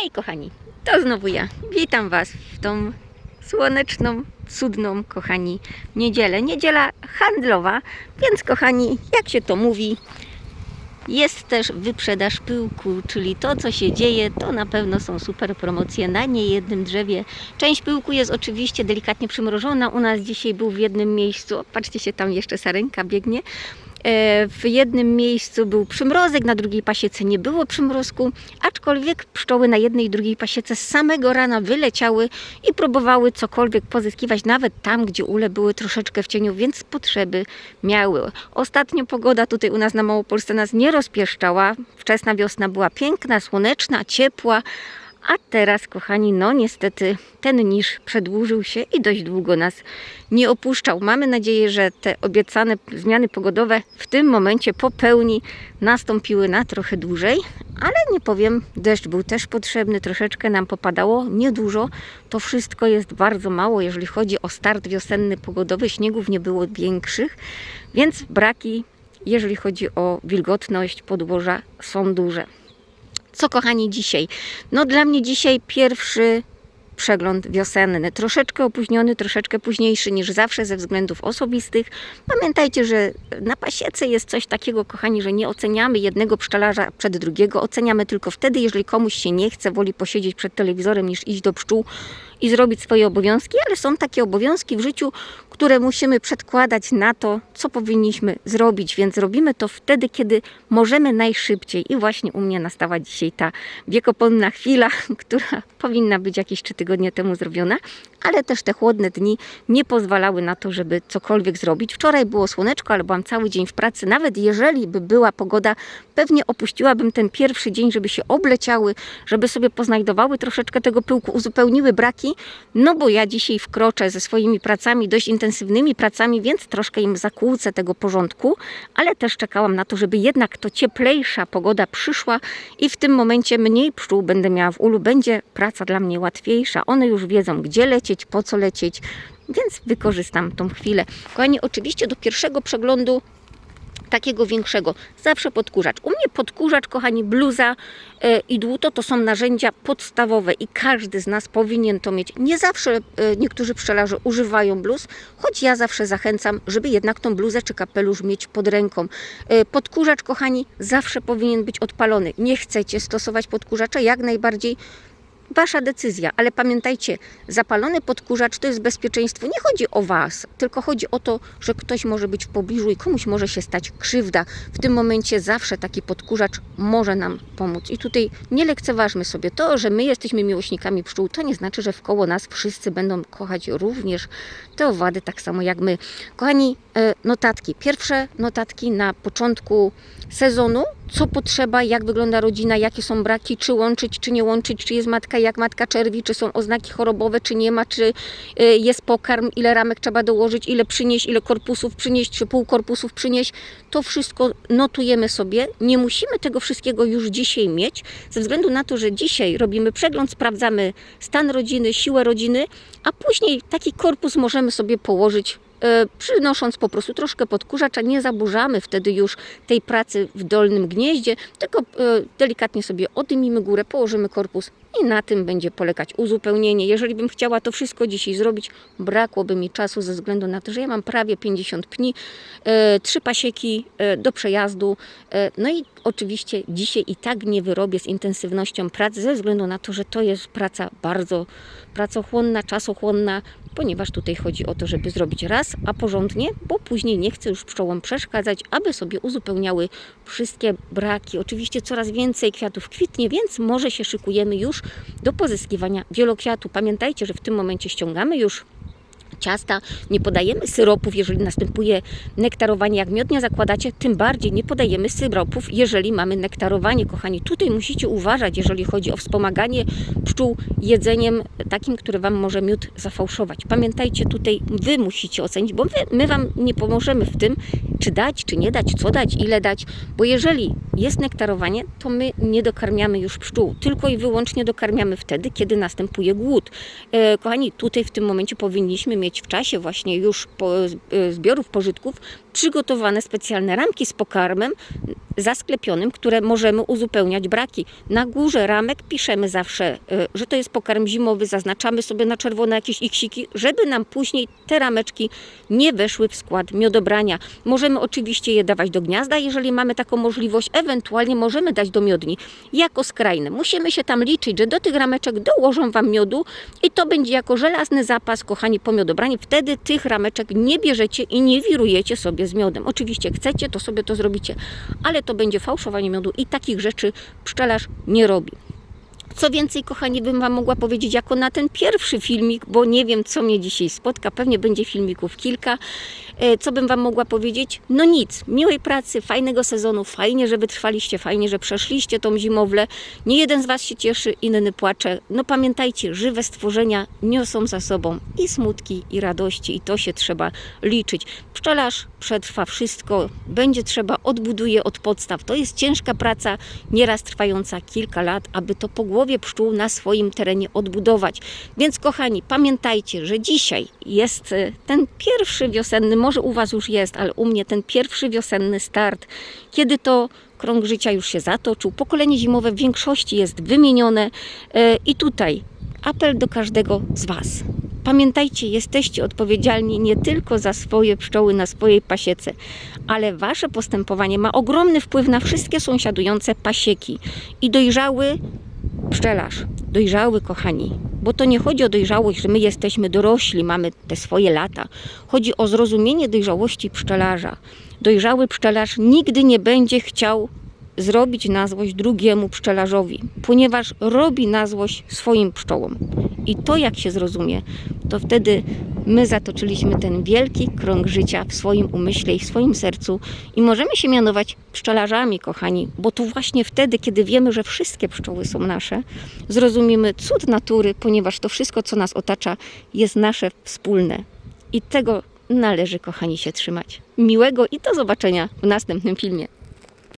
Hej kochani, to znowu ja. Witam Was w tą słoneczną, cudną, kochani, niedzielę. Niedziela handlowa, więc kochani, jak się to mówi, jest też wyprzedaż pyłku, czyli to, co się dzieje, to na pewno są super promocje na niejednym drzewie. Część pyłku jest oczywiście delikatnie przymrożona. U nas dzisiaj był w jednym miejscu, patrzcie się, tam jeszcze sarenka biegnie. E, W jednym miejscu był przymrozek, na drugiej pasiece nie było przymrozku, aczkolwiek pszczoły na jednej i drugiej pasiece z samego rana wyleciały i próbowały cokolwiek pozyskiwać, nawet tam, gdzie ule były troszeczkę w cieniu, więc potrzeby miały. Ostatnio pogoda tutaj u nas na Małopolsce nas nie rozpieszczała. Wczesna wiosna była piękna, słoneczna, ciepła, a teraz, kochani, no niestety ten niż przedłużył się i dość długo nas nie opuszczał. Mamy nadzieję, że te obiecane zmiany pogodowe w tym momencie po pełni nastąpiły na trochę dłużej, ale nie powiem, deszcz był też potrzebny, troszeczkę nam popadało, niedużo. To wszystko jest bardzo mało, jeżeli chodzi o start wiosenny pogodowy. Śniegów nie było większych, więc braki, jeżeli chodzi o wilgotność podłoża, są duże. Co kochani dzisiaj? No dla mnie dzisiaj pierwszy przegląd wiosenny. Troszeczkę opóźniony, troszeczkę późniejszy niż zawsze ze względów osobistych. Pamiętajcie, że na pasiece jest coś takiego, kochani, że nie oceniamy jednego pszczelarza przed drugiego. Oceniamy tylko wtedy, jeżeli komuś się nie chce, woli posiedzieć przed telewizorem niż iść do pszczół i zrobić swoje obowiązki, ale są takie obowiązki w życiu, które musimy przedkładać na to, co powinniśmy zrobić, więc robimy to wtedy, kiedy możemy najszybciej. I właśnie u mnie nastała dzisiaj ta wiekopomna chwila, która powinna być jakieś trzy tygodnie temu zrobiona, ale też te chłodne dni nie pozwalały na to, żeby cokolwiek zrobić. Wczoraj było słoneczko, ale byłam cały dzień w pracy. Nawet jeżeli by była pogoda, pewnie opuściłabym ten pierwszy dzień, żeby się obleciały, żeby sobie poznajdowały troszeczkę tego pyłku, uzupełniły braki, no bo ja dzisiaj wkroczę ze swoimi pracami, dość intensywnymi pracami, więc troszkę im zakłócę tego porządku, ale też czekałam na to, żeby jednak to cieplejsza pogoda przyszła i w tym momencie mniej pszczół będę miała w ulu, będzie praca dla mnie łatwiejsza. One już wiedzą, gdzie lecieć, po co lecieć, więc wykorzystam tą chwilę. Kochani, oczywiście do pierwszego przeglądu takiego większego. Zawsze podkurzacz. U mnie podkurzacz, kochani, bluza e, i dłuto to są narzędzia podstawowe i każdy z nas powinien to mieć. Nie zawsze e, niektórzy pszczelarze używają bluz, choć ja zawsze zachęcam, żeby jednak tą bluzę czy kapelusz mieć pod ręką. E, podkurzacz, kochani, zawsze powinien być odpalony. Nie chcecie stosować podkurzacza, jak najbardziej Wasza decyzja, ale pamiętajcie, zapalony podkurzacz to jest bezpieczeństwo. Nie chodzi o Was, tylko chodzi o to, że ktoś może być w pobliżu i komuś może się stać krzywda. W tym momencie zawsze taki podkurzacz może nam pomóc. I tutaj nie lekceważmy sobie to, że my jesteśmy miłośnikami pszczół. To nie znaczy, że wkoło nas wszyscy będą kochać również te owady, tak samo jak my. Kochani, notatki. Pierwsze notatki na początku sezonu. Co potrzeba, jak wygląda rodzina, jakie są braki, czy łączyć, czy nie łączyć, czy jest matka, jak matka czerwi, czy są oznaki chorobowe, czy nie ma, czy y, jest pokarm, ile ramek trzeba dołożyć, ile przynieść, ile korpusów przynieść, czy pół korpusów przynieść. To wszystko notujemy sobie. Nie musimy tego wszystkiego już dzisiaj mieć, ze względu na to, że dzisiaj robimy przegląd, sprawdzamy stan rodziny, siłę rodziny, a później taki korpus możemy sobie położyć e, przynosząc po prostu troszkę podkurzacza, nie zaburzamy wtedy już tej pracy w dolnym gnieździe, tylko e, delikatnie sobie odymimy górę, położymy korpus i na tym będzie polegać uzupełnienie. Jeżeli bym chciała to wszystko dzisiaj zrobić, brakłoby mi czasu ze względu na to, że ja mam prawie 50 pni, e, trzy pasieki e, do przejazdu, e, no i oczywiście dzisiaj i tak nie wyrobię z intensywnością pracy ze względu na to, że to jest praca bardzo pracochłonna, czasochłonna, ponieważ tutaj chodzi o to, żeby zrobić raz, a porządnie, bo później nie chcę już pszczołom przeszkadzać, aby sobie uzupełniały wszystkie braki. Oczywiście coraz więcej kwiatów kwitnie, więc może się szykujemy już do pozyskiwania wielokwiatu. Pamiętajcie, że w tym momencie ściągamy już ciasta, nie podajemy syropów, jeżeli następuje nektarowanie, jak miodnie zakładacie, tym bardziej nie podajemy syropów, jeżeli mamy nektarowanie, kochani. Tutaj musicie uważać, jeżeli chodzi o wspomaganie pszczół jedzeniem takim, który Wam może miód zafałszować. Pamiętajcie, tutaj Wy musicie ocenić, bo my, my Wam nie pomożemy w tym, czy dać, czy nie dać, co dać, ile dać, bo jeżeli jest nektarowanie, to my nie dokarmiamy już pszczół, tylko i wyłącznie dokarmiamy wtedy, kiedy następuje głód. E, kochani, tutaj w tym momencie powinniśmy mieć mieć w czasie właśnie już po, y, zbiorów pożytków przygotowane specjalne ramki z pokarmem zasklepionym, które możemy uzupełniać braki. Na górze ramek piszemy zawsze, y, że to jest pokarm zimowy, zaznaczamy sobie na czerwono jakieś iksiki, żeby nam później te rameczki nie weszły w skład miodobrania. Możemy oczywiście je dawać do gniazda, jeżeli mamy taką możliwość, ewentualnie możemy dać do miodni jako skrajne. Musimy się tam liczyć, że do tych rameczek dołożą Wam miodu i to będzie jako żelazny zapas, kochani, po Wtedy tych rameczek nie bierzecie i nie wirujecie sobie z miodem. Oczywiście chcecie, to sobie to zrobicie, ale to będzie fałszowanie miodu i takich rzeczy pszczelarz nie robi. Co więcej, kochani, bym Wam mogła powiedzieć jako na ten pierwszy filmik, bo nie wiem, co mnie dzisiaj spotka. Pewnie będzie filmików kilka. E, Co bym Wam mogła powiedzieć? No nic. Miłej pracy, fajnego sezonu. Fajnie, że wytrwaliście, fajnie, że przeszliście tą zimowlę. Nie jeden z Was się cieszy, inny płacze. No pamiętajcie, żywe stworzenia niosą za sobą i smutki, i radości. I to się trzeba liczyć. Pszczelarz przetrwa wszystko. Będzie trzeba, odbuduje od podstaw. To jest ciężka praca, nieraz trwająca kilka lat, aby to po głowie pszczół na swoim terenie odbudować. Więc kochani, pamiętajcie, że dzisiaj jest e, ten pierwszy wiosenny, może u Was już jest, ale u mnie ten pierwszy wiosenny start, kiedy to krąg życia już się zatoczył, pokolenie zimowe w większości jest wymienione e, i tutaj apel do każdego z Was. Pamiętajcie, jesteście odpowiedzialni nie tylko za swoje pszczoły na swojej pasiece, ale Wasze postępowanie ma ogromny wpływ na wszystkie sąsiadujące pasieki i dojrzały pszczelarz, dojrzały kochani, bo to nie chodzi o dojrzałość, że my jesteśmy dorośli, mamy te swoje lata. Chodzi o zrozumienie dojrzałości pszczelarza. Dojrzały pszczelarz nigdy nie będzie chciał zrobić na złość drugiemu pszczelarzowi, ponieważ robi na złość swoim pszczołom. I to jak się zrozumie, to wtedy my zatoczyliśmy ten wielki krąg życia w swoim umyśle i w swoim sercu i możemy się mianować pszczelarzami, kochani, bo to właśnie wtedy, kiedy wiemy, że wszystkie pszczoły są nasze, zrozumiemy cud natury, ponieważ to wszystko, co nas otacza, jest nasze wspólne. I tego należy, kochani, się trzymać. Miłego i do zobaczenia w następnym filmie.